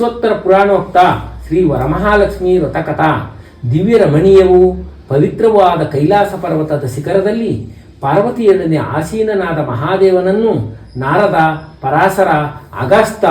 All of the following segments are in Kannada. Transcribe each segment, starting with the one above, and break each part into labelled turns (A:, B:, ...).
A: ವಿಶ್ವೋತ್ತರ ಪುರಾಣೋಕ್ತ ಶ್ರೀ ವರಮಹಾಲಕ್ಷ್ಮಿ ರಮಣೀಯವೂ ಪವಿತ್ರವೂ ಆದ ಕೈಲಾಸ ಪರ್ವತದ ಶಿಖರದಲ್ಲಿ ಪಾರ್ವತಿಯೊಡನೆ ಆಸೀನನಾದ ಮಹಾದೇವನನ್ನು ನಾರದ ಪರಾಸರ ಅಗಸ್ತ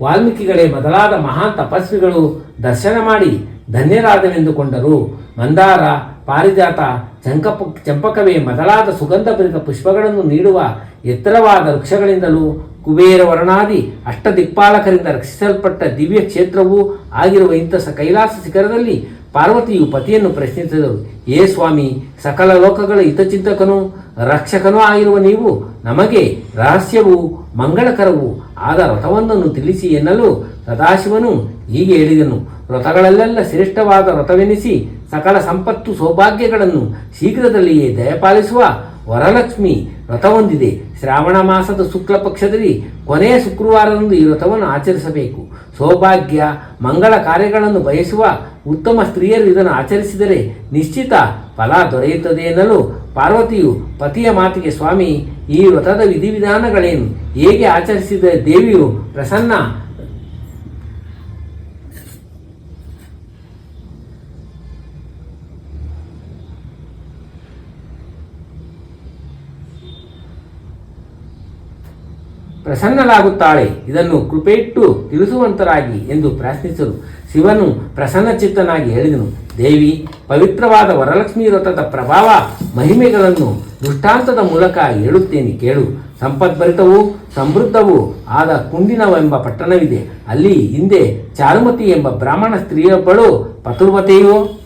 A: ವಾಲ್ಮೀಕಿಗಳೇ ಮೊದಲಾದ ಮಹಾನ್ ತಪಸ್ವಿಗಳು ದರ್ಶನ ಮಾಡಿ ಧನ್ಯರಾದವೆಂದುಕೊಂಡರು ಮಂದಾರ, ಪಾರಿಜಾತ, ಚಂಕಪ, ಚಂಪಕವೇ ಮೊದಲಾದ ಸುಗಂಧಭರಿತ ಪುಷ್ಪಗಳನ್ನು ನೀಡುವ ಎತ್ತರವಾದ ವೃಕ್ಷಗಳಿಂದಲೂ ಕುಬೇರ ವರ್ಣಾದಿ ಅಷ್ಟದಿಕ್ಪಾಲಕರಿಂದ ರಕ್ಷಿಸಲ್ಪಟ್ಟ ದಿವ್ಯ ಕ್ಷೇತ್ರವೂ ಆಗಿರುವ ಇಂಥ ಸ ಕೈಲಾಸ ಶಿಖರದಲ್ಲಿ ಪಾರ್ವತಿಯು ಪತಿಯನ್ನು ಪ್ರಶ್ನಿಸಿದರು ಏ ಸ್ವಾಮಿ, ಸಕಲ ಲೋಕಗಳ ಹಿತಚಿಂತಕನೂ ರಕ್ಷಕನೂ ಆಗಿರುವ ನೀವು ನಮಗೆ ರಹಸ್ಯವೂ ಮಂಗಳಕರವೂ ಆದ ರಥವೊಂದನ್ನು ತಿಳಿಸಿ ಎನ್ನಲು ಸದಾಶಿವನು ಹೀಗೆ ಹೇಳಿದನು. ವ್ರತಗಳಲ್ಲೆಲ್ಲ ಶ್ರೇಷ್ಠವಾದ ವ್ರತವೆನಿಸಿ ಸಕಲ ಸಂಪತ್ತು ಸೌಭಾಗ್ಯಗಳನ್ನು ಶೀಘ್ರದಲ್ಲಿಯೇ ದಯಪಾಲಿಸುವ ವರಲಕ್ಷ್ಮಿ ವ್ರತ ಹೊಂದಿದೆ ಶ್ರಾವಣ ಮಾಸದ ಶುಕ್ಲ ಪಕ್ಷದಲ್ಲಿ ಕೊನೆಯ ಶುಕ್ರವಾರದಂದು ಈ ವ್ರತವನ್ನು ಆಚರಿಸಬೇಕು. ಸೌಭಾಗ್ಯ, ಮಂಗಳ ಕಾರ್ಯಗಳನ್ನು ಬಯಸುವ ಉತ್ತಮ ಸ್ತ್ರೀಯರು ಇದನ್ನು ಆಚರಿಸಿದರೆ ನಿಶ್ಚಿತ ಫಲ ದೊರೆಯುತ್ತದೆ ಎನ್ನಲು ಪಾರ್ವತಿಯು ಪತಿಯ ಮಾತಿಗೆ, ಸ್ವಾಮಿ, ಈ ವ್ರತದ ವಿಧಿವಿಧಾನಗಳೇನು? ಹೇಗೆ ಆಚರಿಸಿದ ದೇವಿಯು ಪ್ರಸನ್ನ ಪ್ರಸನ್ನಲಾಗುತ್ತಾಳೆ ಇದನ್ನು ಕೃಪೆಯಿಟ್ಟು ತಿಳಿಸುವಂತರಾಗಿ ಎಂದು ಪ್ರಶ್ನಿಸಲು ಶಿವನು ಪ್ರಸನ್ನಚಿತ್ತನಾಗಿ ಹೇಳಿದನು. ದೇವಿ, ಪವಿತ್ರವಾದ ವರಲಕ್ಷ್ಮಿ ವ್ರತದ ಪ್ರಭಾವ ಮಹಿಮೆಗಳನ್ನು ದೃಷ್ಟಾಂತದ ಮೂಲಕ ಹೇಳುತ್ತೇನೆ ಕೇಳು. ಸಂಪದ್ಭರಿತವೂ ಸಮೃದ್ಧವೂ ಆದ ಕುಂಡಿನವೆಂಬ ಪಟ್ಟಣವಿದೆ. ಅಲ್ಲಿ ಹಿಂದೆ ಚಾರುಮತಿ ಎಂಬ ಬ್ರಾಹ್ಮಣ ಸ್ತ್ರೀಯೊಬ್ಬಳು ಪತುರ್ವತೆಯೋ?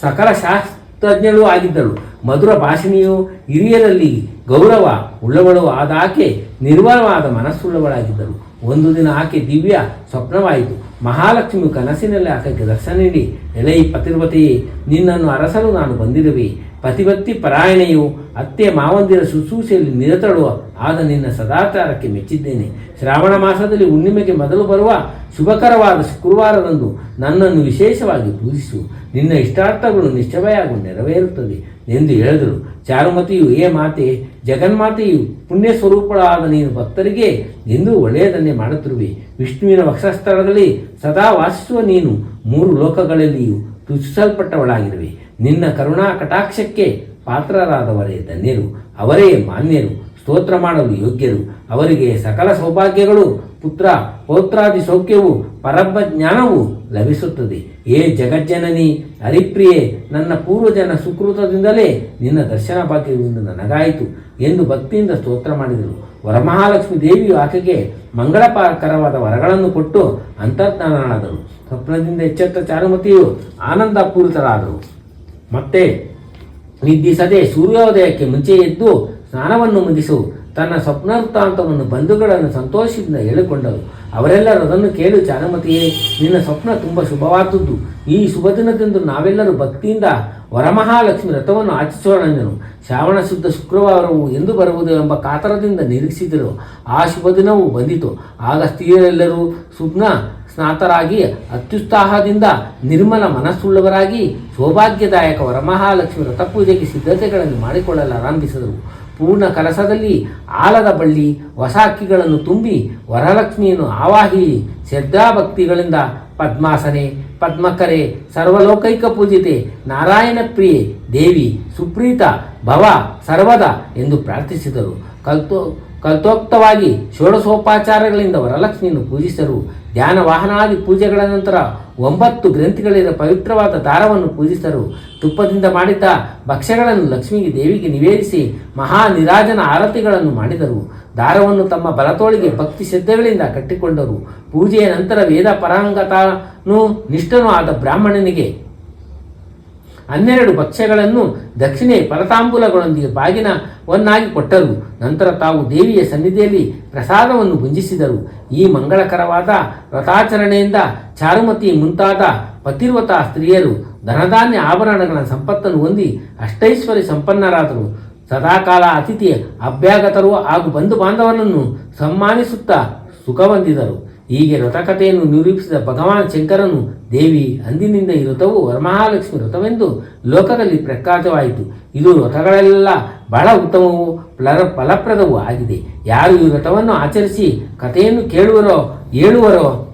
A: ಸಕಲ ಶಾಸ್ತ್ರಜ್ಞಳು ಆಗಿದ್ದಳು. ಮಧುರ ಭಾಷಿಣಿಯು ಹಿರಿಯರಲ್ಲಿ ಗೌರವ ಉಳ್ಳವಳು ಆದ ಆಕೆ ನಿರ್ಮಲವಾದ ಮನಸ್ಸುಳ್ಳವಳಾಗಿದ್ದರು ಒಂದು ದಿನ ಆಕೆ ದಿವ್ಯ ಸ್ವಪ್ನವಾಯಿತು. ಮಹಾಲಕ್ಷ್ಮಿಯು ಕನಸಿನಲ್ಲಿ ಆಕೆಗೆ ದರ್ಶನ ನೀಡಿ ಎಲೈ ಪತಿರ್ವತೆಯೇ ನಿನ್ನನ್ನು ಅರಸಲು ನಾನು ಬಂದಿರುವೆ. ಪತಿವತ್ತಿ ಪರಾಯಣೆಯು ಅತ್ತೆ ಮಾವಂದಿರ ಶುಶ್ರೂಷೆಯಲ್ಲಿ ನಿರತಳು. ಆದ ನಿನ್ನ ಸದಾಚಾರಕ್ಕೆ ಮೆಚ್ಚಿದ್ದೇನೆ. ಶ್ರಾವಣ ಮಾಸದಲ್ಲಿ ಹುಣ್ಣಿಮೆಗೆ ಮೊದಲು ಬರುವ ಶುಭಕರವಾದ ಶುಕ್ರವಾರದಂದು ನನ್ನನ್ನು ವಿಶೇಷವಾಗಿ ಪೂಜಿಸು. ನಿನ್ನ ಇಷ್ಟಾರ್ಥಗಳು ನಿಶ್ಚಯವಾಗಿ ನೆರವೇರುತ್ತದೆ ಎಂದು ಹೇಳಿದರು. ಚಾರುಮತಿಯು, ಏ ಮಾತೆ, ಜಗನ್ಮಾತೆಯು ಪುಣ್ಯ ಸ್ವರೂಪಳಾದ ನೀನು ಭಕ್ತರಿಗೆ ಎಂದೂ ಒಳ್ಳೆಯದನ್ನೇ ಮಾಡುತ್ತಿರುವೆ. ವಿಷ್ಣುವಿನ ವಕ್ಷಸ್ಥಳದಲ್ಲಿ ಸದಾ ವಾಸಿಸುವ ನೀನು ಮೂರು ಲೋಕಗಳಲ್ಲಿಯೂ ತುಚಿಸಲ್ಪಟ್ಟವಳಾಗಿರುವೆ ನಿನ್ನ ಕರುಣಾ ಕಟಾಕ್ಷಕ್ಕೆ ಪಾತ್ರರಾದವರೇ ಧನ್ಯರು, ಅವರೇ ಮಾನ್ಯರು. ಸ್ತೋತ್ರ ಮಾಡಲು ಯೋಗ್ಯರು. ಅವರಿಗೆ ಸಕಲ ಸೌಭಾಗ್ಯಗಳು, ಪುತ್ರ ಪೌತ್ರಾದಿ ಸೌಖ್ಯವು ಪರಬ್ಬ ಜ್ಞಾನವು ಲಭಿಸುತ್ತದೆ. ಏ ಜಗಜ್ಜನನಿ, ಹರಿಪ್ರಿಯೆ, ನನ್ನ ಪೂರ್ವಜನ ಸುಕೃತದಿಂದಲೇ ನಿನ್ನ ದರ್ಶನ ಭಾಗ್ಯದಿಂದ ನನಗಾಯಿತು ಎಂದು ಭಕ್ತಿಯಿಂದ ಸ್ತೋತ್ರ ಮಾಡಿದರು. ವರಮಹಾಲಕ್ಷ್ಮಿ ದೇವಿಯು ಆಕೆಗೆ ಮಂಗಳಕರವಾದ ವರಗಳನ್ನು ಕೊಟ್ಟು ಅಂತರ್ಜ್ಞಾನನಾದರು. ಸ್ವಪ್ನದಿಂದ ಎಚ್ಚೆತ್ತ ಚಾರುಮತಿಯು ಆನಂದಪೂರಿತರಾದರು ಮತ್ತೆ ನಿದ್ದಿಸದೆ ಸೂರ್ಯೋದಯಕ್ಕೆ ಮುಂಚೆ ಎದ್ದು ಸ್ನಾನವನ್ನು ಮುಗಿಸು. ತನ್ನ ಸ್ವಪ್ನವೃತ್ತಾಂತವನ್ನು ಬಂಧುಗಳನ್ನು ಸಂತೋಷದಿಂದ ಹೇಳಿಕೊಂಡರು. ಅವರೆಲ್ಲರೂ ಅದನ್ನು ಕೇಳು ಚಾನಮತಿಯೇ ನಿನ್ನ ಸ್ವಪ್ನ ತುಂಬ ಶುಭವಾದದ್ದು. ಈ ಶುಭ ದಿನದಂದು ನಾವೆಲ್ಲರೂ ಭಕ್ತಿಯಿಂದ ವರಮಹಾಲಕ್ಷ್ಮಿ ರಥವನ್ನು ಆಚರಿಸೋಣಂದನು. ಶ್ರಾವಣ ಶುದ್ಧ ಶುಕ್ರವಾರವು ಎಂದು ಬರುವುದು ಎಂಬ ಕಾತರದಿಂದ ನಿರೀಕ್ಷಿಸಿದರು. ಆ ಶುಭ ದಿನವೂ ಬಂದಿತು. ಆಗ ಸ್ತ್ರೀಯರೆಲ್ಲರೂ ಸುಗ್ನ ಸ್ನಾತರಾಗಿ ಅತ್ಯುತ್ಸಾಹದಿಂದ ನಿರ್ಮಲ ಮನಸ್ಸುಳ್ಳವರಾಗಿ ಸೌಭಾಗ್ಯದಾಯಕ ವರಮಹಾಲಕ್ಷ್ಮಿ ವ್ರತಪೂಜೆಗೆ ಸಿದ್ಧತೆಗಳನ್ನು ಮಾಡಿಕೊಳ್ಳಲು ಆರಂಭಿಸಿದರು ಪೂರ್ಣ ಕಲಸದಲ್ಲಿ ಆಲದ ಬಳ್ಳಿ ಹೊಸ ಅಕ್ಕಿಗಳನ್ನು ತುಂಬಿ ವರಲಕ್ಷ್ಮಿಯನ್ನು ಆವಾಹಿ ಶ್ರದ್ಧಾಭಕ್ತಿಗಳಿಂದ ಪದ್ಮಾಸನೆ, ಪದ್ಮಕರೆ, ಸರ್ವಲೋಕೈಕ ಪೂಜಿತೆ, ನಾರಾಯಣ ಪ್ರಿಯೆ, ದೇವಿ, ಸುಪ್ರೀತ, ಭವ, ಸರ್ವದ ಎಂದು ಪ್ರಾರ್ಥಿಸಿದರು. ಕಲ್ತೋ ಕಲ್ತೋಕ್ತವಾಗಿ ಷೋಡಶೋಪಾಚಾರಗಳಿಂದ ವರಲಕ್ಷ್ಮಿಯನ್ನು ಪೂಜಿಸರು. ಧ್ಯಾನ ವಾಹನಾದಿ ಪೂಜೆಗಳ ನಂತರ ಒಂಬತ್ತು ಗ್ರಂಥಿಗಳಿಂದ ಪವಿತ್ರವಾದ ದಾರವನ್ನು ಪೂಜಿಸರು. ತುಪ್ಪದಿಂದ ಮಾಡಿದ ಭಕ್ಷ್ಯಗಳನ್ನು ಲಕ್ಷ್ಮಿಗೆ ದೇವಿಗೆ ನಿವೇದಿಸಿ ಮಹಾ ನಿರಾಜನ ಆರತಿಗಳನ್ನು ಮಾಡಿದರು. ದಾರವನ್ನು ತಮ್ಮ ಬಲತೋಳಿಗೆ ಭಕ್ತಿ ಶ್ರದ್ಧೆಗಳಿಂದ ಕಟ್ಟಿಕೊಂಡರು. ಪೂಜೆಯ ನಂತರ ವೇದ ಪರಾಂಗತನೂ ನಿಷ್ಠನೂ ಆದ ಬ್ರಾಹ್ಮಣನಿಗೆ ಹನ್ನೆರಡು ಭಕ್ಷ್ಯಗಳನ್ನು ದಕ್ಷಿಣೆ ಫಲತಾಂಬೂಲಗಳೊಂದಿಗೆ ಬಾಗಿನವನ್ನಾಗಿ ಕೊಟ್ಟರು. ನಂತರ ತಾವು ದೇವಿಯ ಸನ್ನಿಧಿಯಲ್ಲಿ ಪ್ರಸಾದವನ್ನು ಭುಂಜಿಸಿದರು. ಈ ಮಂಗಳಕರವಾದ ವ್ರತಾಚರಣೆಯಿಂದ ಚಾರುಮತಿ ಮುಂತಾದ ಪತಿರ್ವತ ಸ್ತ್ರೀಯರು ಧನಧಾನ್ಯ ಆಭರಣಗಳ ಸಂಪತ್ತನ್ನು ಹೊಂದಿ ಅಷ್ಟೈಶ್ವರ್ಯ ಸಂಪನ್ನರಾದರು. ಸದಾಕಾಲ ಅತಿಥಿ ಅಭ್ಯಾಗತರು ಹಾಗೂ ಬಂಧು ಬಾಂಧವನನ್ನು ಸಮ್ಮಾನಿಸುತ್ತಾ ಸುಖ ಹೊಂದಿದರು. ಹೀಗೆ ವ್ರತಕಥೆಯನ್ನು ನಿರೂಪಿಸಿದ ಭಗವಾನ್ ಶಂಕರನು ದೇವಿ ಅಂದಿನಿಂದ ಈ ವ್ರತವು ವರಮಹಾಲಕ್ಷ್ಮಿ ವ್ರತವೆಂದು ಲೋಕದಲ್ಲಿ ಪ್ರಖ್ಯಾತವಾಯಿತು. ಇದು ವ್ರತಗಳೆಲ್ಲ ಬಹಳ ಉತ್ತಮವೂ ಫಲ ಫಲಪ್ರದವೂ ಆಗಿದೆ. ಯಾರು ಈ ವ್ರತವನ್ನು ಆಚರಿಸಿ ಕಥೆಯನ್ನು ಕೇಳುವರೋ, ಹೇಳುವರೋ,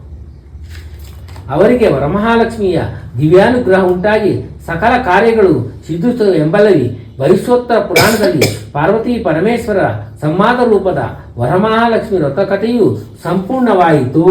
A: ಅವರಿಗೆ ವರಮಹಾಲಕ್ಷ್ಮಿಯ ದಿವ್ಯಾನುಗ್ರಹ ಉಂಟಾಗಿ ಸಕಲ ಕಾರ್ಯಗಳು ಸಿದ್ಧಿಸುತ್ತವೆ ಎಂಬಲ್ಲವಿ. ವೈಶ್ವೋತ್ತರ ಪುರಾಣದಲ್ಲಿ ಪಾರ್ವತಿ ಪರಮೇಶ್ವರ ಸಂವಾದ ರೂಪದ ವರಮಹಾಲಕ್ಷ್ಮಿ ವ್ರತ ಕಥೆಯು ಸಂಪೂರ್ಣವಾಯಿತು.